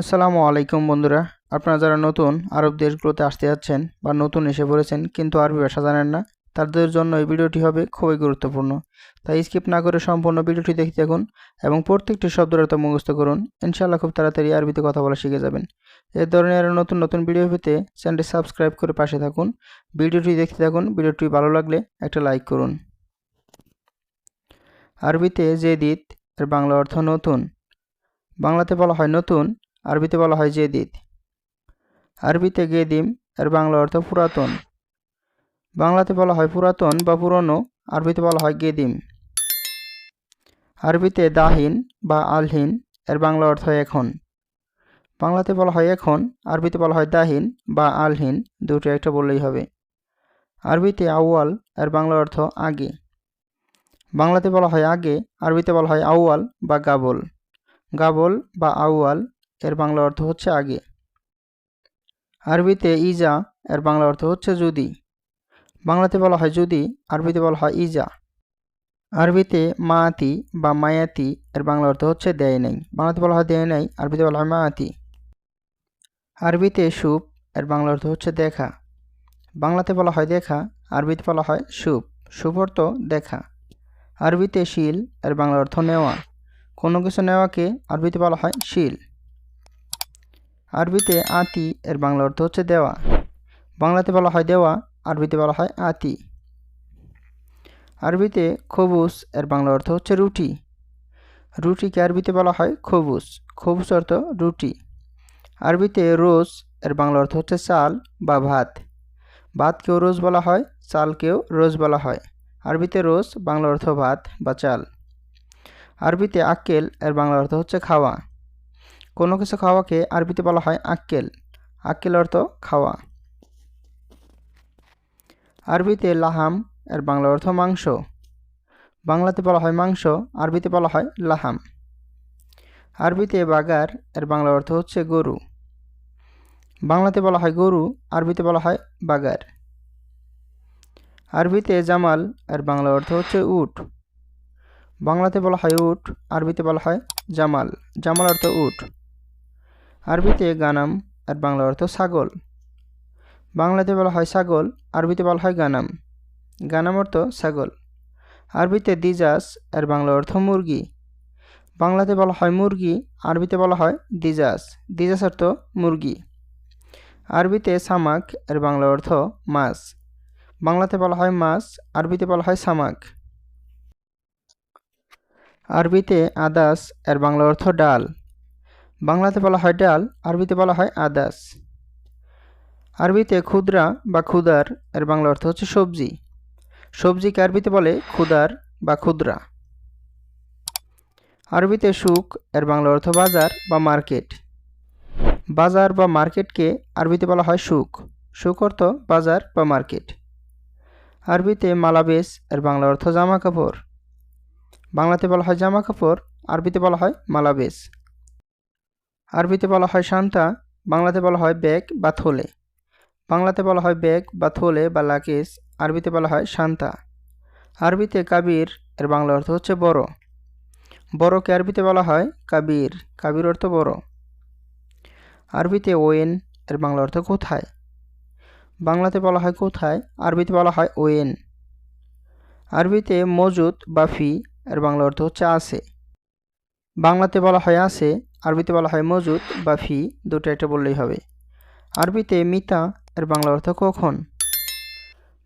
আসসালামু আলাইকুম বন্ধুরা। আপনারা যারা নতুন, আরব দেশগুলোতে আসতে যাচ্ছেন বা নতুন এসে পড়েছেন, কিন্তু আরবি ভাষা জানেন না, তাদের জন্য এই ভিডিওটি হবে খুবই গুরুত্বপূর্ণ। তাই স্কিপ না করে সম্পূর্ণ ভিডিওটি দেখতে থাকুন এবং প্রত্যেকটি শব্দের অর্থ মুখস্থ করুন। ইনশাআল্লাহ খুব তাড়াতাড়ি আরবিতে কথা বলা শিখে যাবেন। এ ধরনের নতুন নতুন ভিডিও পেতে চ্যানেলটি সাবস্ক্রাইব করে পাশে থাকুন। ভিডিওটি দেখতে থাকুন, ভিডিওটি ভালো লাগলে একটা লাইক করুন। আরবিতে জেদিদ এর বাংলা অর্থ নতুন। বাংলাতে বলা হয় নতুন আরবিতে বলা হয় জেদিদ। আরবিতে গেদিম, এর বাংলা অর্থ পুরাতন। বাংলাতে বলা হয় পুরাতন বা পুরনো, আরবিতে বলা হয় গেদিম। আরবিতে দাহিন বা আলহিন, এর বাংলা অর্থ এখন। বাংলাতে বলা হয় এখন, আরবিতে বলা হয় দাহিন বা আলহিন, দুটো একটা বললেই হবে। আরবিতে আউয়াল, এর বাংলা অর্থ আগে। বাংলাতে বলা হয় আগে, আরবিতে বলা হয় আউয়াল বা গাবল। গাবল বা আউয়াল এর বাংলা অর্থ হচ্ছে আগে। আরবিতে ইজা, এর বাংলা অর্থ হচ্ছে যদি। বাংলাতে বলা হয় যদি, আরবিতে বলা হয় ইজা। আরবিতে মায়াতি বা মায়াতি, এর বাংলা অর্থ হচ্ছে দেয় নাই। বাংলাতে বলা হয় দেয় নাই, আরবিতে বলা হয় মায়াতি। আরবিতে সুপ, এর বাংলা অর্থ হচ্ছে দেখা। বাংলাতে বলা হয় দেখা, আরবিতে বলা হয় সুপ। সুপ অর্থ দেখা। আরবিতে শিল, এর বাংলা অর্থ নেওয়া। কোনো কিছু নেওয়াকে আরবিতে বলা হয় শিল। আরবিতে আতি এর বাংলা অর্থ হচ্ছে দেওয়া। বাংলাতে বলা হয় দেওয়া, আরবিতে বলা হয় আতি। আরবিতে খবুস এর বাংলা অর্থ হচ্ছে রুটি। রুটিকে আরবিতে বলা হয় খবুস। খবুস অর্থ রুটি। আরবিতে রোজ এর বাংলা অর্থ হচ্ছে চাল বা ভাত। ভাতকেও রোজ বলা হয়, চালকেও রোজ বলা হয়। আরবিতে রোজ বাংলা অর্থ ভাত বা চাল। আরবিতে আক্কেল এর বাংলা অর্থ হচ্ছে খাওয়া। কোনো কিছু খাওয়াকে আরবিতে বলা হয় আক্কেল। আক্কেল অর্থ খাওয়া। আরবিতে লাহাম, এর বাংলা অর্থ মাংস। বাংলাতে বলা হয় মাংস, আরবিতে বলা হয় লাহাম। আরবিতে বাগার, এর বাংলা অর্থ হচ্ছে গরু। বাংলাতে বলা হয় গরু, আরবিতে বলা হয় বাগার। আরবিতে জামাল, এর বাংলা অর্থ হচ্ছে উট। বাংলাতে বলা হয় উট, আরবিতে বলা হয় জামাল। জামাল অর্থ উট। আরবিতে গানাম আর বাংলা অর্থ ছাগল। বাংলাতে বলা হয় ছাগল, আরবিতে বলা হয় গানাম। গানাম অর্থ ছাগল। আরবিতে দিজাস, এর বাংলা অর্থ মুরগি। বাংলাতে বলা হয় মুরগি, আরবিতে বলা হয় দিজাস। দিজাস অর্থ মুরগি। আরবিতে সামাক, এর বাংলা অর্থ মাছ। বাংলাতে বলা হয় মাছ, আরবিতে বলা হয় সামাক। আরবিতে আদাস, এর বাংলা অর্থ ডাল। বাংলাতে বলা হয় ডাল, আরবিতে বলা হয় আদাস। আরবিতে ক্ষুদ্রা বা ক্ষুদার এর বাংলা অর্থ হচ্ছে সবজি। সবজিকে আরবিতে বলে ক্ষুদার বা ক্ষুদ্রা আরবিতে সুক এর বাংলা অর্থ বাজার বা মার্কেট। বাজার বা মার্কেটকে আরবিতে বলা হয় সুক সুক অর্থ বাজার বা মার্কেট। আরবিতে মালাবেস এর বাংলা অর্থ জামা কাপড়। বাংলাতে বলা হয় জামা কাপড়, আরবিতে বলা হয় মালাবেস আরবিতে বলা হয় শান্তা, বাংলাতে বলা হয় ব্যাগ বা থলে। বাংলাতে বলা হয় ব্যাগ বা থলে বা লাকেজ, আরবিতে বলা হয় শান্তা। আরবিতে কাবির, এর বাংলা অর্থ হচ্ছে বড়। বড়কে আরবিতে বলা হয় কাবির। কাবির অর্থ বড়। আরবিতে ওয়েন, এর বাংলা অর্থ কোথায়? বাংলাতে বলা হয় কোথায়? আরবিতে বলা হয় ওয়েন। আরবিতে মজুদ বা ফি, এর বাংলা অর্থ হচ্ছে আছে বাংলাতে বলা হয় আছে আরবিতে বলা হয় মজুদ বা ফি, দুটো একটা বললেই হবে। আরবিতে মিতা, এর বাংলা অর্থ কখন?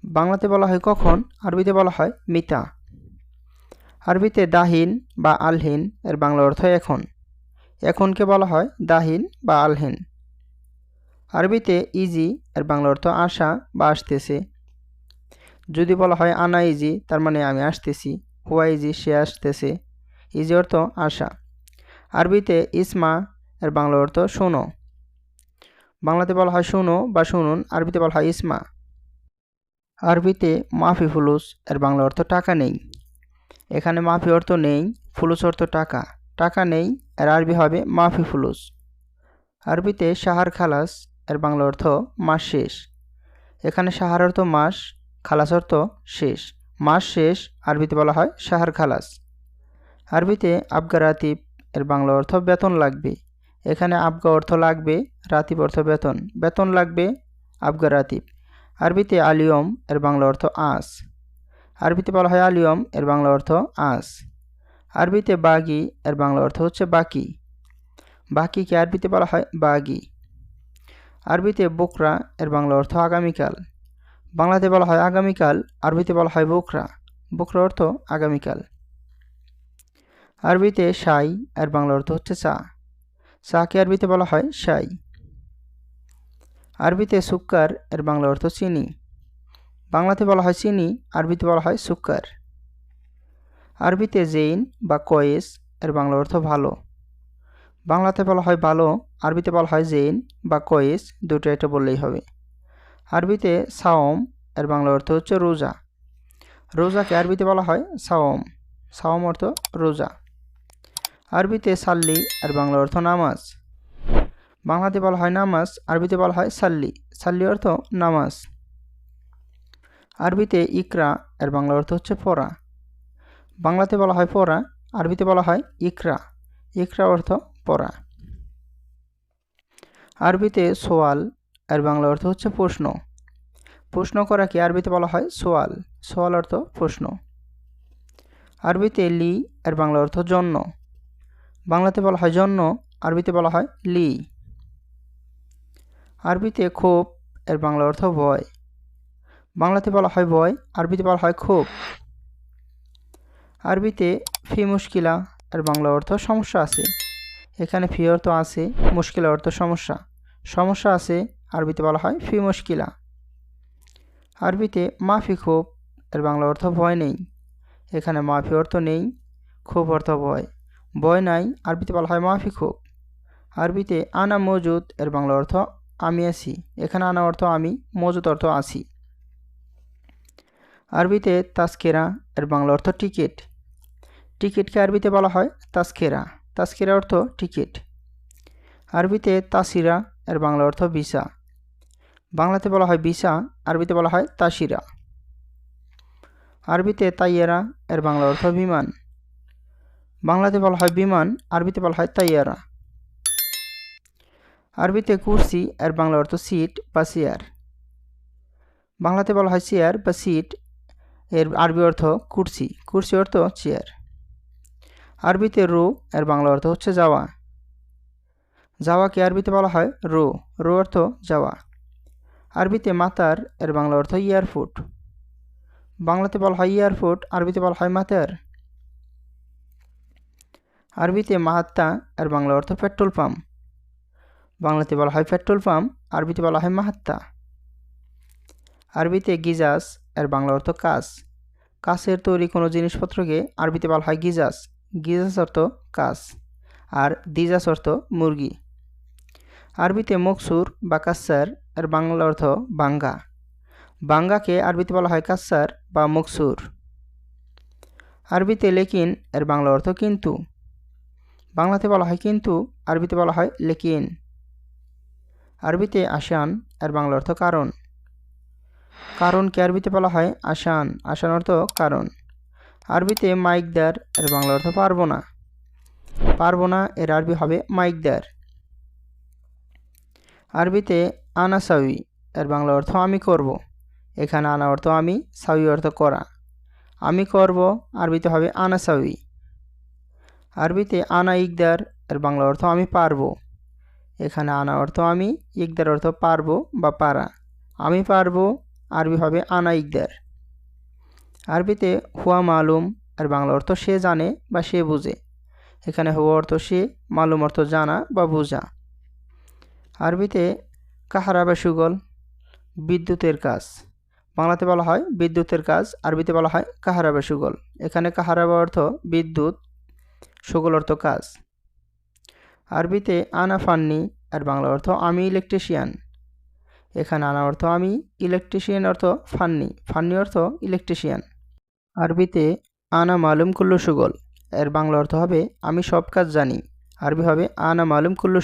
বাংলাতে বলা হয় কখন, আরবিতে বলা হয় মিতা। আরবিতে দাহিন বা আলহিন, এর বাংলা অর্থ এখন। এখনকে বলা হয় দাহিন বা আলহিন। আরবিতে ইজি, এর বাংলা অর্থ আসা বা আসতেছে। যদি বলা হয় আনা ইজি, তার মানে আমি আসতেছি। হুয়া ইজি, সে আসতেছে। ইজি অর্থ আসা আরবিতে ইসমা, এর বাংলা অর্থ শোনো। বাংলাতে বলা হয় শোনো বা শুনুন, আরবিতে বলা হয় ইসমা। আরবিতে মাফি ফুলুস, এর বাংলা অর্থ টাকা নেই। এখানে মাফি অর্থ নেই, ফুলুস অর্থ টাকা। টাকা নেই, এর আরবি হবে মাফি ফুলুস। আরবিতে সাহার খালাস, এর বাংলা অর্থ মাস শেষ। এখানে সাহার অর্থ মাস, খালাস অর্থ শেষ। মাস শেষ, আরবিতে বলা হয় সাহার খালাস। আরবিতে আবগারাতিব এর বাংলা অর্থ বেতন লাগবে। এখানে আবগা অর্থ লাগবে, রাতিব অর্থ বেতন। বেতন লাগবে, আবগা রাতিব। আরবিতে আলিয়ম, এর বাংলা অর্থ আস আরবিতে বলা হয় আলিয়ম, এর বাংলা অর্থ আস আরবিতে বাগি, এর বাংলা অর্থ হচ্ছে বাকি। বাকিকে আরবিতে বলা হয় বাগি। আরবিতে বোকরা, এর বাংলা অর্থ আগামীকাল। বাংলাতে বলা হয় আগামীকাল, আরবিতে বলা হয় বোকরা। বোকরা অর্থ আগামীকাল। আরবিতে সাই আর বাংলা অর্থ হচ্ছে চা। চাকে আরবিতে বলা হয় সাই। আরবিতে সুক্কার এর বাংলা অর্থ চিনি। বাংলাতে বলা হয় চিনি, আরবিতে বলা হয় সুক্কার। আরবিতে জেইন বা কয়েস এর বাংলা অর্থ ভালো। বাংলাতে বলা হয় ভালো, আরবিতে বলা হয় জেইন বা কয়েস, দুটো এটা বললেই হবে। আরবিতে সাওম এর বাংলা অর্থ হচ্ছে রোজা। রোজাকে আরবিতে বলা হয় সাওম। সাওম অর্থ রোজা। আরবিতে সাল্লি, আর বাংলা অর্থ নামাজ। বাংলাতে বলা হয় নামাজ, আরবিতে বলা হয় সাল্লি। সাল্লি অর্থ নামাজ। আরবিতে ইকরা এর বাংলা অর্থ হচ্ছে পড়া। বাংলাতে বলা হয় পড়া, আরবিতে বলা হয় ইকরা। ইকরা অর্থ পড়া। আরবিতে সোয়াল এর বাংলা অর্থ হচ্ছে প্রশ্ন। প্রশ্ন করাকে আরবিতে বলা হয় সোয়াল। সোয়াল অর্থ প্রশ্ন। আরবিতে লি এর বাংলা অর্থ জন্য। বাংলাতে বলা হয় জন্য, আরবিতে বলা হয় লি। আরবিতে ক্ষোভ এর বাংলা অর্থ ভয়। বাংলাতে বলা হয় ভয়, আরবিতে বলা হয় ক্ষোভ আরবিতে ফি মুশকিলা, এর বাংলা অর্থ সমস্যা আছে। এখানে ফি অর্থ আছে, মুশকিলা অর্থ সমস্যা। সমস্যা আছে, আরবিতে বলা হয় ফি মুশকিলা। আরবিতে মাফি ক্ষোভ এর বাংলা অর্থ ভয় নেই। এখানে মাফি অর্থ নেই ক্ষোভ অর্থ ভয়। ভয় নাই, আরবিতে বলা হয় মাফি ক্ষোভ আরবিতে আনা মজুদ এর বাংলা অর্থ আমি আছি। এখানে আনা অর্থ আমি, মজুদ অর্থ আছি। আরবিতে তাস্কেরা এর বাংলা অর্থ টিকিট। টিকিটকে আরবিতে বলা হয় তাস্কেরা। তাস্কেরা অর্থ টিকিট। আরবিতে তাসিরা এর বাংলা অর্থ ভিসা। বাংলাতে বলা হয় ভিসা, আরবিতে বলা হয় তাসিরা। আরবিতে তাইয়েরা এর বাংলা অর্থ বিমান। বাংলাতে বলা হয় বিমান, আরবিতে বলা হয় তাইয়ারা। আরবিতে কুরসি আর বাংলা অর্থ সিট বা চেয়ার। বাংলাতে বলা হয় চেয়ার বা সিট, এর আরবি অর্থ কুরসি। কুরসি অর্থ চেয়ার। আরবিতে রো, এর বাংলা অর্থ হচ্ছে যাওয়া। যাওয়াকে আরবিতে বলা হয় রো। রো অর্থ যাওয়া। আরবিতে মাতার, এর বাংলা অর্থ এয়ারপোর্ট বাংলাতে বলা হয় এয়ারপোর্ট আরবিতে বলা হয় মাতার। আরবিতে মাহাত্তা এর বাংলা অর্থ পেট্রোল পাম্প। বাংলাতে বলা হয় পেট্রোল পাম্প, আরবিতে বলা হয় মাহাত্তা। আরবিতে গিজাস এর বাংলা অর্থ কাজ কাছের তৈরি কোনো জিনিসপত্রকে আরবিতে বলা হয় গিজাস। গিজাস অর্থ কাজ আর দিজাস অর্থ মুরগি। আরবিতে মকসুর বা কাসার এর বাংলা অর্থ বাঙ্গা। বাঙ্গাকে আরবিতে বলা হয় কাসার বা মকসুর। আরবিতে লেকিন এর বাংলা অর্থ কিন্তু। বাংলাতে বলা হয় কিন্তু আরবিতে বলা হয় লেকিন। আরবিতে আসান এর বাংলা অর্থ কারণ। কারণকে আরবিতে বলা হয় আসান আসান অর্থ কারণ। আরবিতে মাইকদার এর বাংলা অর্থ পারব না পারব না এর আরবি হবে মাইকদার আরবিতে আনা সাউই, এর বাংলা অর্থ আমি করব। এখানে আনা অর্থ আমি, সাউই অর্থ করা। আমি করব, আরবিতে হবে আনা সাউই। আরবিতে আনা ইকদার, এর বাংলা অর্থ আমি পারব। এখানে আনা অর্থ আমি, ইকদার অর্থ পারব বা পারা। আমি পারব, আরবি হবে আনা ইকদার। আরবিতে হুয়া মালুম, এর বাংলা অর্থ সে জানে বা সে বুঝে। এখানে হুয়া অর্থ সে, মালুম অর্থ জানা বা বোঝা। আরবিতে কাহারা বা সুগল, বিদ্যুতের কাজ। বাংলাতে বলা হয় বিদ্যুতের কাজ, আরবিতে বলা হয় কাহারা বা সুগল। এখানে কাহারা বা অর্থ বিদ্যুৎ সুগল অর্থ কাজ। আরবিতে আনা ফান্নি আর বাংলা অর্থ আমি ইলেকট্রিশিয়ান এখানে আনা অর্থ আমি ইলেকট্রিশিয়ান অর্থ ফান্নি ফান্নি অর্থ ইলেকট্রিশিয়ান আরবিতে আনা মালুম কুল্লু সুগল এর বাংলা অর্থ হবে আমি সব কাজ জানি। আরবি হবে আনা মালুম সুগল